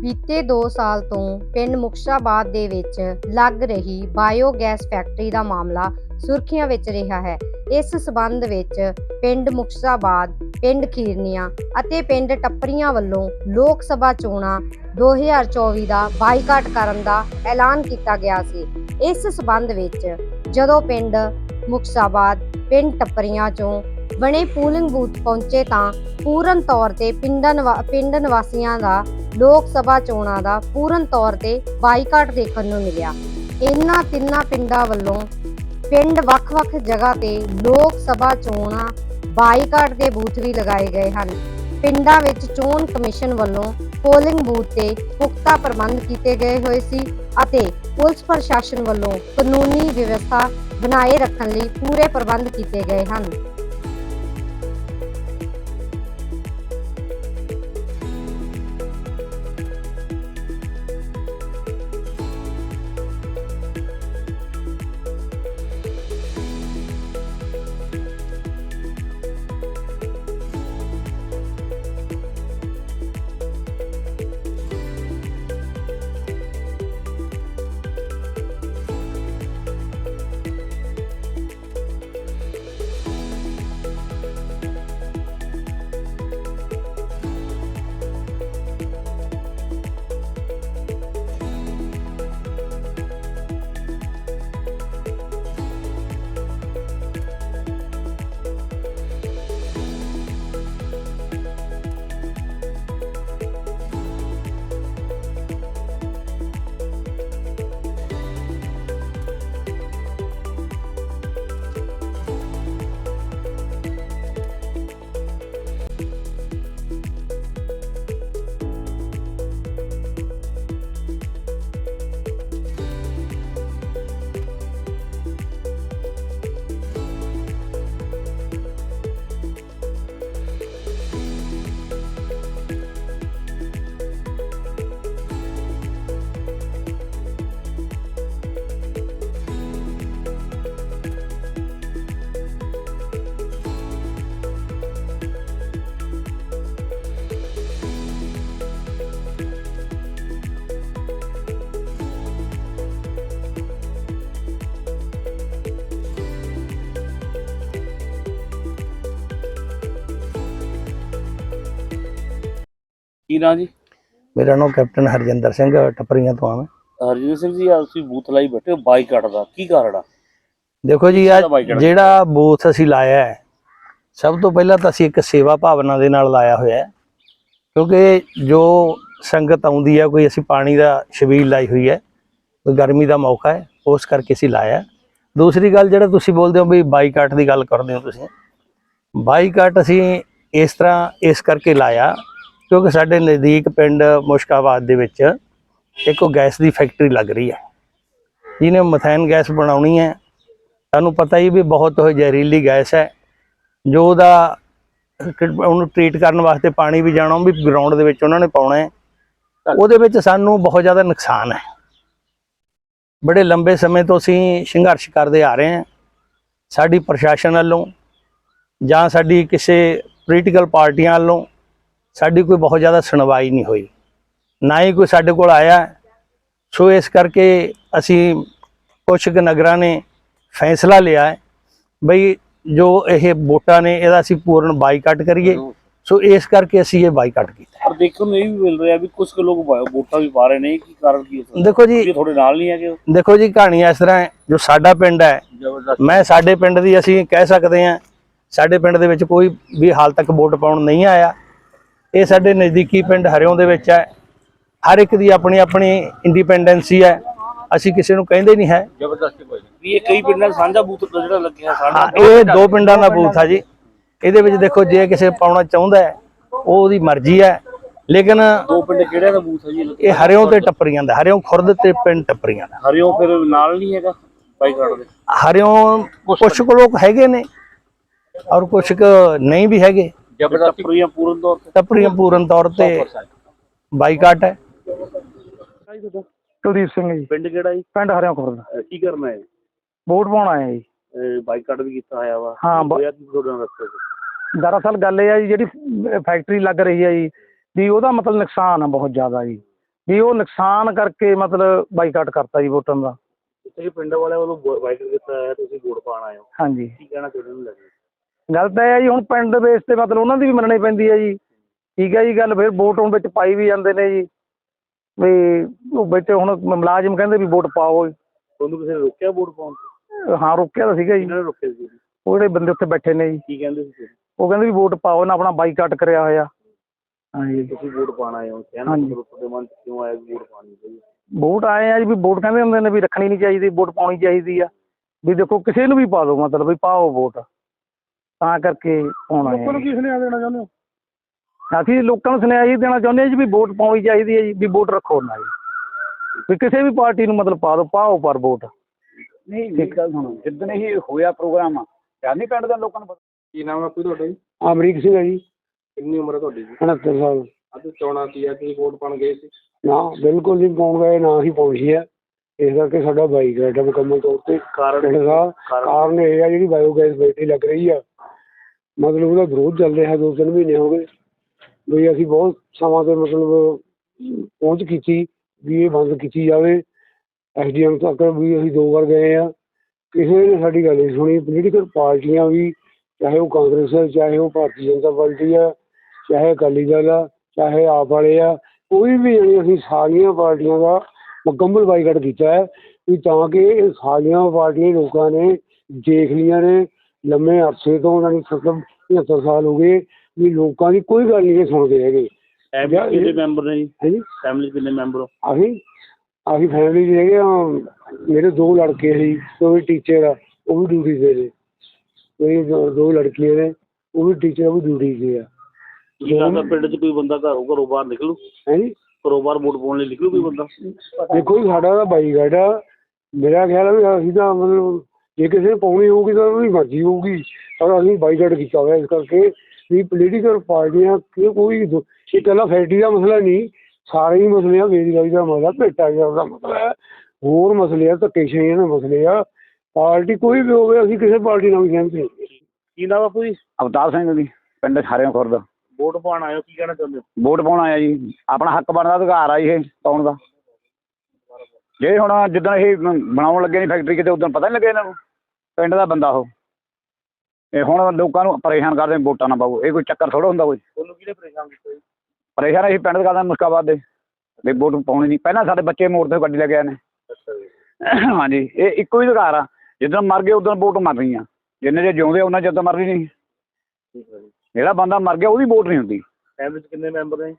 ਬੀਤੇ 2 ਸਾਲ ਤੋਂ ਪਿੰਡ ਮੁਕਸ਼ਾਬਾਦ ਦੇ ਵਿੱਚ ਲੱਗ ਰਹੀ ਬਾਇਓ ਗੈਸ ਫੈਕਟਰੀ ਦਾ ਮਾਮਲਾ ਸੁਰਖੀਆਂ ਵਿੱਚ ਰਿਹਾ ਹੈ। ਇਸ ਸਬੰਧ ਵਿੱਚ ਪਿੰਡ ਮੁਕਸ਼ਾਬਾਦ ਪਿੰਡ ਖੀਰਨੀਆਂ ਅਤੇ ਪਿੰਡ ਟੱਪਰੀਆਂ ਵੱਲੋਂ ਲੋਕ ਸਭਾ ਚੋਣਾਂ 2024 ਦਾ ਬਾਈਕਾਟ ਕਰਨ ਦਾ ਐਲਾਨ ਕੀਤਾ ਗਿਆ ਸੀ। ਇਸ ਸਬੰਧ ਵਿੱਚ ਜਦੋਂ ਪਿੰਡ ਮੁਕਸ਼ਾਬਾਦ ਪਿੰਡ ਟੱਪਰੀਆਂ ਚੋਂ ਬਣੇ ਪੂਲਿੰਗ ਬੂਥ ਪਹੁੰਚੇ ਤਾਂ ਪੂਰਨ ਤੌਰ ਤੇ ਪਿੰਡਾਂ ਨਿਵਾ- ਪਿੰਡ ਨਿਵਾਸੀਆਂ ਦਾ ਲੋਕ ਸਭਾ ਚੋਣਾਂ ਦਾ ਪੂਰਨ ਤੌਰ ਤੇ ਬਾਈਕਾਟ ਦੇਖਣ ਨੂੰ ਮਿਲਿਆ। ਇਹਨਾਂ ਤਿੰਨਾਂ ਪਿੰਡਾਂ ਵੱਲੋਂ ਪਿੰਡ ਵੱਖ-ਵੱਖ ਜਗ੍ਹਾ ਤੇ ਲੋਕ ਸਭਾ ਚੋਣਾਂ ਬਾਈਕਾਟ ਦੇ ਬੂਥ ਵੀ ਲਗਾਏ ਗਏ ਹਨ। ਪਿੰਡਾਂ ਵਿੱਚ ਚੋਣ ਕਮਿਸ਼ਨ ਵੱਲੋਂ ਪੋਲਿੰਗ ਬੂਥ ਤੇ ਪੁਖਤਾ ਪ੍ਰਬੰਧ ਕੀਤੇ ਗਏ ਹੋਏ ਸੀ ਅਤੇ ਪੁਲਿਸ ਪ੍ਰਸ਼ਾਸਨ ਵੱਲੋਂ ਕਾਨੂੰਨੀ ਵਿਵਸਥਾ ਬਣਾਏ ਰੱਖਣ ਲਈ ਪੂਰੇ ਪ੍ਰਬੰਧ ਕੀਤੇ ਗਏ ਹਨ। ਕੀ ਨਾਂ ਜੀ? ਮੇਰਾ ਨਾਮ ਕੈਪਟਨ ਹਰਜਿੰਦਰ ਸਿੰਘ ਟੱਪਰੀਆਂ ਤੋਂ ਆ ਮੈਂ। ਹਰਜੀਤ ਸਿੰਘ ਜੀ ਆ ਤੁਸੀਂ ਬੂਥ ਲਾਈ ਬੈਠੇ ਹੋ ਬਾਈਕਾਟ ਦਾ ਕੀ ਕਾਰਨ ਆ? ਦੇਖੋ ਜੀ ਆ? ਜਿਹੜਾ ਬੂਥ ਅਸੀਂ ਲਾਇਆ ਹੈ ਸਭ ਤੋਂ ਪਹਿਲਾਂ ਤਾਂ ਅਸੀਂ ਇੱਕ ਸੇਵਾ ਭਾਵਨਾ ਦੇ ਨਾਲ ਲਾਇਆ ਹੋਇਆ ਹੈ। ਕਿਉਂਕਿ ਜੋ ਸੰਗਤ ਆਉਂਦੀ ਹੈ ਕੋਈ ਅਸੀਂ ਪਾਣੀ ਦਾ ਛਬੀਲ ਲਾਈ ਹੋਈ ਹੈ ਕੋਈ ਗਰਮੀ ਦਾ ਮੌਕਾ ਹੈ ਉਸ ਕਰਕੇ ਅਸੀਂ ਲਾਇਆ ਦੂਸਰੀ ਗੱਲ ਜਿਹੜਾ ਤੁਸੀਂ ਬੋਲਦੇ ਹੋ ਵੀ ਬਾਈਕਾਟ ਦੀ ਗੱਲ ਕਰਦੇ ਹੋ ਤੁਸੀਂ। ਬਾਈਕਾਟ ਅਸੀਂ ਇਸ ਤਰ੍ਹਾਂ ਇਸ ਕਰਕੇ ਲਾਇਆ ਕਿਉਂਕਿ ਸਾਡੇ ਨਜ਼ਦੀਕ ਪਿੰਡ ਮੁਸ਼ਕਾਬਾਦ ਦੇ ਵਿੱਚ ਇੱਕ ਉਹ ਗੈਸ ਦੀ ਫੈਕਟਰੀ ਲੱਗ ਰਹੀ ਹੈ ਜਿਹਨੇ ਮਥੈਨ ਗੈਸ ਬਣਾਉਣੀ ਹੈ ਸਾਨੂੰ ਪਤਾ ਹੀ ਵੀ ਬਹੁਤ ਉਹ ਜ਼ਹਿਰੀਲੀ ਗੈਸ ਹੈ, ਜੋ ਉਹਦਾ ਉਹਨੂੰ ਟ੍ਰੀਟ ਕਰਨ ਵਾਸਤੇ ਪਾਣੀ ਵੀ ਜਾਣਾ, ਉਹ ਵੀ ਗਰਾਊਂਡ ਦੇ ਵਿੱਚ ਉਹਨਾਂ ਨੇ ਪਾਉਣਾ ਹੈ। ਉਹਦੇ ਵਿੱਚ ਸਾਨੂੰ ਬਹੁਤ ਜ਼ਿਆਦਾ ਨੁਕਸਾਨ ਹੈ। ਬੜੇ ਲੰਬੇ ਸਮੇਂ ਤੋਂ ਅਸੀਂ ਸੰਘਰਸ਼ ਕਰਦੇ ਆ ਰਹੇ ਹਾਂ। ਸਾਡੀ ਪ੍ਰਸ਼ਾਸਨ ਵੱਲੋਂ ਜਾਂ ਸਾਡੀ ਕਿਸੇ ਪੋਲੀਟੀਕਲ ਪਾਰਟੀਆਂ ਵੱਲੋਂ ਸਾਡੀ ਕੋਈ ਬਹੁਤ ਜ਼ਿਆਦਾ ਸੁਣਵਾਈ ਨਹੀਂ ਹੋਈ। ਨਾ ਹੀ ਕੋਈ ਸਾਡੇ ਕੋਲ ਆਇਆ। ਸੋ ਇਸ ਕਰਕੇ ਅਸੀਂ ਕੁਛ ਕੁ ਨਗਰਾਂ ਨੇ ਫੈਸਲਾ ਲਿਆ ਹੈ ਬਈ ਜੋ ਇਹ ਵੋਟਾਂ ਨੇ ਇਹਦਾ ਅਸੀਂ ਪੂਰਨ ਬਾਈਕਾਟ ਕਰੀਏ। ਸੋ ਇਸ ਕਰਕੇ ਅਸੀਂ ਇਹ ਬਾਈਕਾਟ ਕੀਤਾ ਪਰ ਦੇਖਣ ਨੂੰ ਇਹ ਵੀ ਮਿਲ ਰਿਹਾ ਵੀ ਕੁਝ ਕੁ ਲੋਕ ਵੋਟਾਂ ਵੀ ਪਾ ਰਹੇ ਨੇ। ਕੀ ਕਾਰਨ ਕੀ ਹੋ ਦੇਖੋ ਜੀ। ਤੁਹਾਡੇ ਨਾਲ ਨਹੀਂ ਹੈਗੇ। ਦੇਖੋ ਜੀ ਕਹਾਣੀ ਇਸ ਤਰ੍ਹਾਂ ਜੋ ਸਾਡਾ ਪਿੰਡ ਹੈ ਮੈਂ ਸਾਡੇ ਪਿੰਡ ਦੀ ਅਸੀਂ ਕਹਿ ਸਕਦੇ ਹਾਂ ਸਾਡੇ ਪਿੰਡ ਦੇ ਵਿੱਚ ਕੋਈ ਵੀ ਹਾਲ ਤੱਕ ਵੋਟ ਪਾਉਣ ਨਹੀਂ ਆਇਆ। ਇਹ ਸਾਡੇ ਨਜ਼ਦੀਕੀ ਪਿੰਡ ਹਰਿਓਂ ਦੇ ਵਿੱਚ ਹੈ। ਹਰ ਇੱਕ ਦੀ ਆਪਣੀ ਆਪਣੀ ਇੰਡੀਪੈਂਡੈਂਸੀ ਹੈ। ਅਸੀਂ ਕਿਸੇ ਨੂੰ ਕਹਿੰਦੇ ਨਹੀਂ ਹੈ। ਜ਼ਬਰਦਸਤੀ ਕੋਈ ਨਹੀਂ। ਵੀ ਇਹ ਕਈ ਪਿੰਡਾਂ ਦਾ ਸਾਂਝਾ ਬੂਥ ਜਿਹੜਾ ਲੱਗਿਆ ਹਾਂ ਸਾਡਾ ਇਹ ਦੋ ਪਿੰਡਾਂ ਦਾ ਬੂਥ ਆ ਜੀ। ਇਹਦੇ ਵਿੱਚ ਦੇਖੋ ਜੇ ਕਿਸੇ ਪਾਉਣਾ ਚਾਹੁੰਦਾ ਹੈ ਉਹ ਉਹਦੀ ਮਰਜ਼ੀ ਹੈ। ਲੇਕਿਨ ਦੋ ਪਿੰਡ ਕਿਹੜਿਆਂ ਦਾ ਬੂਥ ਹੈ ਜੀ? ਇਹ ਹਰਿਓਂ ਤੇ ਟੱਪਰੀਆਂ ਦਾ ਹਰਿਓਂ ਖੁਰਦ ਤੇ ਪਿੰਡ ਟੱਪਰੀਆਂ ਦਾ। ਹਰਿਓ ਫਿਰ ਨਾਲ ਨਹੀਂ ਹੈਗਾ ਬਾਈਕਾਟ ਦੇ? ਹਰਿਓਂ ਕੁਛ ਕੁ ਲੋਕ ਹੈਗੇ ਨੇ ਔਰ ਕੁਛ ਕੁ ਨਹੀਂ ਵੀ ਹੈਗੇ। ਜ਼ਬਰਦਸਤੀ ਪੂਰੀਆਂ ਪੂਰਨ ਤੌਰ ਤੇ? ਟੱਪਰੀਆਂ ਪੂਰਨ ਤੌਰ ਤੇ ਬਾਈਕਾਟ ਹੈ। ਕੁਲਦੀਪ ਸਿੰਘ ਜੀ। ਪਿੰਡ ਕਿਹੜਾ ਜੀ? ਪਿੰਡ ਹਰਿਆਂ ਖੁਰਦ। ਕੀ ਕਰਨਾ ਹੈ? ਵੋਟ ਪਾਉਣ ਆਏ ਜੀ। ਬਾਈਕਾਟ ਵੀ ਕੀਤਾ ਹੋਇਆ ਵਾ। ਹਾਂ, ਬ- ਹੋਇਆ ਕੀ ਤੁਹਾਡੇ ਨਾਲ ਰਸਤੇ 'ਚ? ਦਰਅਸਲ ਗੱਲ ਇਹ ਆ ਜੀ ਜਿਹੜੀ ਫੈਕਟਰੀ ਲੱਗ ਰਹੀ ਹੈ ਜੀ ਵੀ ਉਹਦਾ ਮਤਲਬ ਨੁਕਸਾਨ ਆ ਬਹੁਤ ਜ਼ਿਆਦਾ ਜੀ। ਵੀ ਉਹ ਨੁਕਸਾਨ ਕਰਕੇ ਮਤਲਬ ਬਾਈਕਾਟ ਕਰਤਾ ਜੀ ਵੋਟਾਂ ਦਾ। ਤੁਸੀਂ ਪਿੰਡ ਵਾਲਿਆਂ ਵੱਲੋਂ ਵਾਈਟ ਕੀਤਾ ਹੈ ਤੁਸੀਂ ਵੋਟ ਪਾਣ ਆਏ ਹੋ। ਹਾਂਜੀ। ਕੀ ਕਹਿਣਾ ਚਾਹੁੰਦੇ ਹੋ ਲੱਗੇ ਗੱਲ ਤਾਂ ਇਹ ਹੈ ਜੀ ਹੁਣ ਪਿੰਡ ਬੇਸ ਤੇ ਮਤਲਬ ਉਹਨਾਂ ਦੀ ਵੀ ਮੰਨਣੀ ਪੈਂਦੀ ਹੈ ਜੀ। ਠੀਕ ਹੈ ਜੀ ਗੱਲ ਫਿਰ ਵੋਟ ਹੁਣ ਵਿੱਚ ਪਾਈ ਵੀ ਜਾਂਦੇ ਨੇ ਜੀ। ਵੀ ਉਹ ਵਿੱਚ ਹੁਣ ਮੁਲਾਜ਼ਮ ਕਹਿੰਦੇ ਵੀ ਵੋਟ ਪਾਓ ਤੁਹਾਨੂੰ ਕਿਸੇ ਨੇ ਰੋਕਿਆ ਵੋਟ ਪਾਉਣ ਤੋਂ? ਹਾਂ ਰੋਕਿਆ ਤਾਂ ਸੀਗਾ ਜੀ। ਕਿਹਨਾਂ ਨੇ ਰੋਕਿਆ ਸੀ? ਉਹ ਜਿਹੜੇ ਬੰਦੇ ਉੱਥੇ ਬੈਠੇ ਨੇ ਜੀ। ਕੀ ਕਹਿੰਦੇ ਸੀ? ਉਹ ਕਹਿੰਦੇ ਵੀ ਵੋਟ ਪਾਓ ਨਾ ਆਪਣਾ ਬਾਈਕਾਟ ਕਰਿਆ ਹੋਇਆ। ਹਾਂਜੀ। ਤੁਸੀਂ ਵੋਟ ਪਾਣ ਆਏ ਹੋ ਕਹਿਣ ਦਾ ਹਾਂਜੀ। ਤੁਹਾਡੇ ਮਨ ਕਿਉਂ ਆਇਆ ਵੋਟ ਪਾਣੀ ਚਾਹੀਦੀ ਵੋਟ ਆਏ ਆ ਜੀ ਵੀ ਵੋਟ ਕਹਿੰਦੇ ਹੁੰਦੇ ਨੇ ਵੀ ਰੱਖਣੀ ਨਹੀਂ ਚਾਹੀਦੀ ਵੋਟ ਪਾਉਣੀ ਚਾਹੀਦੀ ਆ। ਵੀ ਦੇਖੋ ਕਿਸੇ ਨੂੰ ਵੀ ਪਾ ਦਿਓ ਮਤਲਬ ਵੀ ਪਾਓ ਵੋਟ। ਤਾਂ ਕਰਕੇ ਪਾਉਣਾ ਹੈ ਕੀ ਸੁਨੇਹਾ ਦੇਣਾ ਚਾਹੁੰਦੇ ਹੋ? ਅਸੀਂ ਲੋਕਾਂ ਨੂੰ ਸੁਨੇਹਾ ਇਹ ਦੇਣਾ ਚਾਹੁੰਦੇ ਹਾਂ ਜੀ ਵੀ ਵੋਟ ਪਾਉਣੀ ਚਾਹੀਦੀ ਹੈ ਜੀ ਵੀ ਵੋਟ ਰੱਖੋ ਨਾ ਜੀ ਵੀ ਕਿਸੇ ਵੀ ਪਾਰਟੀ ਨੂੰ ਮਤਲਬ ਪਾ ਦਿਓ ਪਾਓ ਪਰ ਵੋਟ। ਨਹੀਂ ਮੇਰੀ ਗੱਲ ਸੁਣੋ ਜਿੱਦਣ ਇਹ ਹੋਇਆ ਪ੍ਰੋਗਰਾਮ ਨਹੀਂ ਪਿੰਡ ਦੇ ਲੋਕਾਂ ਨੂੰ ਪਤਾ ਕੀ ਨਾਮ ਹੈ ਕੋਈ ਤੁਹਾਡਾ ਜੀ? ਅਮਰੀਕ ਸਿੰਘ ਹੈ ਜੀ। ਕਿੰਨੀ ਉਮਰ ਹੈ ਤੁਹਾਡੀ ਜੀ? 69 ਸਾਲ। ਅੱਜ ਚੋਣਾਂ ਸੀ ਆ ਤੁਸੀਂ ਵੋਟ ਪਾਣ ਗਏ ਸੀ? ਨਾ ਬਿਲਕੁਲ ਨਹੀਂ ਪਾਉਣ ਗਏ ਨਾ ਹੀ ਪਹੁੰਚੀ ਹੈ। ਇਸ ਕਰਕੇ ਸਾਡਾ ਬਾਈਕ ਰਾਈਡ ਹੈ ਮੁਕੰਮਲ ਤੌਰ ਤੇ। ਕਾਰਨ ਕਾਰਨ ਇਹ ਹੈ ਜਿਹੜੀ ਬਾਇਓਗੈਸ ਬੈਟਰੀ ਲੱਗ ਰਹੀ ਆ ਮਤਲਬ ਉਹਦਾ ਵਿਰੋਧ ਚੱਲ ਰਿਹਾ ਦੋ ਤਿੰਨ ਮਹੀਨੇ ਹੋ ਗਏ। ਵੀ ਅਸੀਂ ਬਹੁਤ ਸਮਾਂ ਤੇ ਮਤਲਬ ਪਹੁੰਚ ਕੀਤੀ ਵੀ ਇਹ ਬੰਦ ਕੀਤੀ ਜਾਵੇ। ਐਸਡੀਐਮ ਤੱਕ ਵੀ ਅਸੀਂ ਦੋ ਵਾਰ ਗਏ ਆ ਕਿਸੇ ਨੇ ਸਾਡੀ ਗੱਲ ਨਹੀਂ ਸੁਣੀ। ਪੋਲੀਟੀਕਲ ਪਾਰਟੀਆਂ ਵੀ, ਚਾਹੇ ਉਹ ਕਾਂਗਰਸ ਹੈ, ਚਾਹੇ ਉਹ ਭਾਰਤੀ ਜਨਤਾ ਪਾਰਟੀ ਆ ਚਾਹੇ ਅਕਾਲੀ ਦਲ ਆ ਚਾਹੇ ਆਪ ਵਾਲੇ ਆ, ਕੋਈ ਵੀ ਨਹੀਂ ਅਸੀਂ ਸਾਰੀਆਂ ਪਾਰਟੀਆਂ ਦਾ ਮੁਕੰਮਲ ਬਾਈਕਾਟ ਕੀਤਾ ਹੈ। ਵੀ ਤਾਂ ਕਿ ਇਹ ਸਾਰੀਆਂ ਪਾਰਟੀਆਂ ਲੋਕਾਂ ਨੇ, ਦੇਖ ਲਈਆਂ ਨੇ ਲੰਮੇ ਅਰਸੇ ਤੋਂ ਉਹਨਾਂ ਨੂੰ ਸਤਮ 75 ਸਾਲ ਹੋ ਗਏ ਵੀ ਲੋਕਾਂ ਦੀ ਕੋਈ ਗੱਲ ਨਹੀਂ ਸੁਣਦੇ ਹੈਗੇ। ਫੈਮਿਲੀ ਕਿੰਨੇ ਮੈਂਬਰ ਨੇ ਜੀ? ਹੈ ਜੀ ਫੈਮਿਲੀ ਕਿੰਨੇ ਮੈਂਬਰ ਹੋ? ਅਸੀਂ ਅਸੀਂ ਫੈਮਿਲੀ 'ਚ ਹੈਗੇ ਆ ਮੇਰੇ ਦੋ ਲੜਕੇ ਸੀ ਉਹ ਵੀ ਟੀਚਰ ਆ ਉਹ ਵੀ ਡਿਊਟੀ ਤੇ ਨੇ। ਮੇਰੀ ਦੋ ਦੋ ਲੜਕੀਆਂ ਨੇ ਉਹ ਵੀ ਟੀਚਰ ਉਹ ਵੀ ਡਿਊਟੀ ਤੇ ਆ। ਲੱਗਦਾ ਪਿੰਡ 'ਚ ਕੋਈ ਬੰਦਾ ਘਰੋਂ ਘਰੋਂ ਬਾਹਰ ਨਿਕਲੂ? ਹੈ ਜੀ ਘਰੋਂ ਬਾਹਰ ਵੋਟ ਪਾਉਣ ਲਈ ਨਿਕਲੂ ਕੋਈ ਬੰਦਾ? ਦੇਖੋ ਜੀ ਸਾਡਾ ਤਾਂ ਬਾਈਕਾਟ ਆ। ਮੇਰਾ ਖਿਆਲ ਆ ਵੀ ਅਸੀਂ ਤਾਂ ਮਤਲਬ ਜੇ ਕਿਸੇ ਨੇ ਪਾਉਣੀ ਹੋਊਗੀ ਤਾਂ ਉਹਦੀ ਮਰਜ਼ੀ ਹੋਊਗੀ ਪਰ ਅਸੀਂ ਬਾਈਕਾਟ ਕੀਤਾ ਹੋਇਆ ਇਸ ਕਰਕੇ ਵੀ ਪੋਲੀਟੀਕਲ ਪਾਰਟੀਆਂ ਕਿ ਕੋਈ ਦੋ- ਇਹ ਇਕੱਲਾ ਫੈਕਟਰੀ ਦਾ ਮਸਲਾ ਨਹੀਂ ਸਾਰੇ ਹੀ ਮਸਲੇ ਆ ਬੇਰੁਜ਼ਗਾਰੀ ਦਾ ਮਸਲਾ ਭੇਟਾ ਗਿਆ ਦਾ ਮਸਲਾ ਹੈ ਹੋਰ ਮਸਲੇ ਆ ਧੱਕੇਸ਼ਾਹੀਆਂ ਦੇ ਮਸਲੇ ਆ ਪਾਰਟੀ ਕੋਈ ਵੀ ਹੋਵੇ ਅਸੀਂ ਕਿਸੇ ਪਾਰਟੀ ਨਾਲ ਵੀ ਸਹਿਮਤ ਨਹੀਂ। ਕੀ ਨਾਮ ਬਾਪੂ ਜੀ? ਅਵਤਾਰ ਸਿੰਘ ਜੀ ਪਿੰਡ ਖਾਰਿਆਂ ਖੁਰਦ। ਵੋਟ ਪਾਣ ਆਏ ਹੋ ਕੀ ਕਹਿਣਾ ਚਾਹੁੰਦੇ ਹੋ? ਵੋਟ ਪਾਉਣ ਆਇਆ ਜੀ ਆਪਣਾ ਹੱਕ ਬਣਦਾ ਅਧਿਕਾਰ ਆ ਇਹ ਪਾਉਣ ਦਾ। ਜੇ ਹੁਣ ਜਿੱਦਾਂ ਇਹ ਬ- ਬਣਾਉਣ ਲੱਗੇ ਨੇ ਫੈਕਟਰੀ ਕਿਤੇ ਉਦੋਂ ਪਤਾ ਨਹੀਂ ਲੱਗਿਆ ਇਹਨਾਂ ਨੂੰ। ਪਿੰਡ ਦਾ ਬੰਦਾ ਉਹ। ਇਹ ਹੁਣ ਲੋਕਾਂ ਨੂੰ ਪਰੇਸ਼ਾਨ ਕਰਦੇ ਨੇ ਵੋਟਾਂ ਨਾ ਪਾਓ। ਇਹ ਕੋਈ ਚੱਕਰ ਥੋੜਾ ਹੁੰਦਾ ਕੋਈ। ਤੁਹਾਨੂੰ ਕਿਹਨੇ ਪਰੇਸ਼ਾਨ ਕੀਤਾ ਜੀ? ਪਰੇਸ਼ਾਨ ਅਸੀਂ ਪਿੰਡ ਦੇ ਕਰਦੇ ਮੁਸਕਾਬਾਦ ਦੇ। ਵੀ ਵੋਟ ਪਾਉਣੀ ਨਹੀਂ। ਪਹਿਲਾਂ ਸਾਡੇ ਬੱਚੇ ਮੋੜ ਤੇ ਗੱਡੀ ਲੈ ਕੇ ਆਏ ਨੇ। ਹਾਂਜੀ ਇਹ ਇੱਕੋ ਹੀ ਅਧਿਕਾਰ ਆ। ਜਿੱਦਣ ਮਰ ਗਏ ਉਦੋਂ ਵੋਟ ਮਰ ਰਹੀਆਂ ਜਿੰਨੇ ਜੇ ਜਿਉਂਦੇ ਉਹਨਾਂ ਤਾਂ ਮਰਦੀ ਨਹੀਂ। ਜਿਹੜਾ ਬੰਦਾ ਮਰ ਗਿਆ ਉਹਦੀ ਵੋਟ ਨਹੀਂ ਹੁੰਦੀ। ਫੈਮਿਲੀ 'ਚ ਕਿੰਨੇ ਮੈਂਬਰ ਨੇ?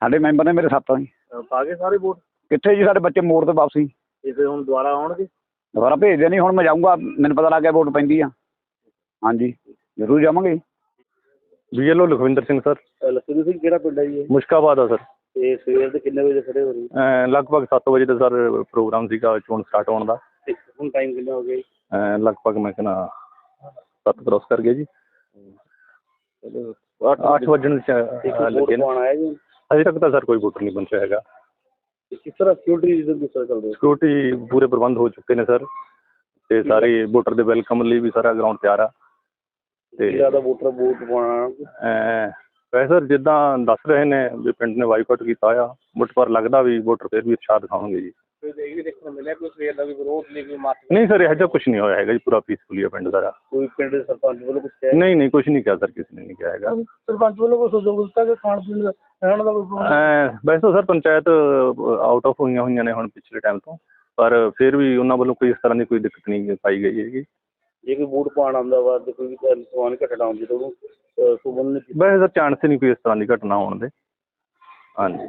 ਸਾਡੇ ਮੈਂਬਰ ਨੇ ਮੇਰੇ ਸੱਤ ਆ ਅਹ ਪਾ ਗਏ ਸਾਰੇ ਵੋਟ? ਕਿੱਥੇ ਜੀ ਸਾਡੇ ਬੱਚੇ ਮੋੜ ਤੇ ਵਾਪਸੀ? ਇਹ ਫਿਰ ਹੁਣ ਦੁਬਾਰਾ ਆਉਣਗੇ? ਦੁਬਾਰਾ ਭੇਜਦੇ ਨਹੀਂ ਹੁਣ ਮੈਂ ਜਾਊਂਗਾ ਮੈਨੂੰ ਪਤਾ ਲੱਗ ਗਿਆ ਵੋਟ ਪੈਂਦੀ ਆ। ਹਾਂਜੀ ਜ਼ਰੂਰ ਜਾਵਾਂਗੇ ਬੀਐਲਓ ਲਖਵਿੰਦਰ ਸਿੰਘ ਸਰ। ਲਖਵੀਰ ਸਿੰਘ ਕਿਹੜਾ ਪਿੰਡ ਹੈ ਜੀ ਇਹ? ਮੁਸ਼ਕਾਬਾਦ ਆ ਸਰ। ਤੇ ਸਵੇਰ ਦੇ ਕਿੰਨੇ ਵਜੇ ਖੜੇ ਹੋ ਰਹੀ ਲਗਭਗ 7 ਵਜੇ ਦਾ ਸਰ ਪ੍ਰੋਗਰਾਮ ਸੀਗਾ ਚੋਣ ਸਟਾਰਟ ਹੋਣ ਦਾ। ਤੇ ਹੁਣ ਟਾਈਮ ਕਿੰਨਾ ਹੋ ਗਿਆ ਲਗਭਗ ਮੈਂ ਕਹਿੰਦਾ 7 ਕ੍ਰੋਸ ਕਰ ਗਿਆ ਜੀ। ਚਲੋ 8 ਵਜਣ ਚ ਤੇ ਅਹ, ਕੋਈ ਵੋਟ ਲੱਗੇ ਨੇ। ਪਾਉਣ ਆਇਆ ਜੀ ਅਜੇ ਤੱਕ ਤਾਂ ਸਰ ਕੋਈ ਵੋਟਰ ਨਹੀਂ ਪਹੁੰਚਿਆ ਹੈਗਾ। ਤਰ੍ਹਾਂ ਸਿਕਿਉਰਿਟੀ ਰੀਜ਼ਨ ਕਿਸ ਤਰ੍ਹਾਂ ਚੱਲ ਰਿਹਾ ਸਿਕਿਉਰਿਟੀ ਪੂਰੇ ਪ੍ਰਬੰਧ ਹੋ ਚੁੱਕੇ ਨੇ ਸਰ ਤੇ ਸਾਰੇ ਵੋਟਰ ਦੇ ਵੈਲਕਮ ਲਈ ਵੀ ਸਾਰਾ ਗਰਾਊਂਡ ਤਿਆਰ ਆ। ਤੇ ਜ਼ਿਆਦਾ ਵੋਟਰ ਵੋਟ ਪਾਉਣਾ? ਵੈਸੇ ਸਰ ਜਿੱਦਾਂ ਦੱਸ ਰਹੇ ਨੇ ਵੀ ਪਿੰਡ ਨੇ ਵਾਈਕਾਟ ਕੀਤਾ ਆ ਬਟ ਪਰ ਲੱਗਦਾ ਵੀ ਵੋਟਰ ਫਿਰ ਵੀ ਉਤਸ਼ਾਹ ਦਿਖਾਉਣਗੇ ਜੀ। ਇਹ ਵੀ ਦੇਖਣ ਨੂੰ ਮਿਲਿਆ ਕੋਈ ਸਵੇਰ ਦਾ ਵੀ ਵਿਰੋਧ ਨਹੀਂ ਕੋਈ ਮਾਤ ਨਹੀਂ ਸਰ ਇਹੋ ਜਿਹਾ ਕੁਝ ਨਹੀਂ ਹੋਇਆ ਹੈਗਾ ਜੀ ਪੂਰਾ ਪੀਸਫੁਲੀ ਆ ਪਿੰਡ ਸਾਰਾ। ਕੋਈ ਪਿੰਡ ਦੇ ਸਰਪੰਚ ਵੱਲੋਂ ਕੁਝ ਕਿਹਾ? ਨਹੀਂ ਨਹੀਂ ਕੁਝ ਨਹੀਂ ਕਿਹਾ ਸਰ ਕਿਸੇ ਨੇ ਨਹੀਂ ਕਿਹਾ ਹੈਗਾ। ਸਰਪੰਚ ਵੱਲੋਂ ਕੋਈ ਸਹਿਯੋਗ ਦਿੱਤਾ ਕਿ ਖਾਣ ਪੀਣ ਦਾ ਰਹਿਣ ਦਾ ਕੋਈ ਅਹ ਵੈਸੇ ਤਾਂ ਸਰ ਪੰਚਾਇਤ ਆਊਟ ਆਫ ਹੋਈਆਂ ਹੋਈਆਂ ਨੇ ਹੁਣ ਪਿਛਲੇ ਟਾਈਮ ਤੋਂ। ਪਰ ਫਿਰ ਵੀ ਉਹਨਾਂ ਵੱਲੋਂ ਕੋਈ ਇਸ ਤਰ੍ਹਾਂ ਦੀ ਕੋਈ ਦਿੱਕਤ ਨਹੀਂ ਪਾਈ ਗਈ ਹੈਗੀ। ਜੇ ਕੋਈ ਵੋਟ ਪਾਉਣ ਆਉਂਦਾ ਵਾ ਤੇ ਕੋਈ ਵੀ ਸਵਾਨ ਘਟਣਾ ਹੁੰਦੀ ਤਾਂ ਉਹਨੂੰ ਸੁਬਨ ਨੇ ਵੈਸੇ ਤਾਂ ਚਾਂਸ ਹੀ ਨਹੀਂ ਕੋਈ ਇਸ ਤਰ੍ਹਾਂ ਦੀ ਘਟਨਾ ਹੋਣ ਦੇ। ਹਾਂਜੀ।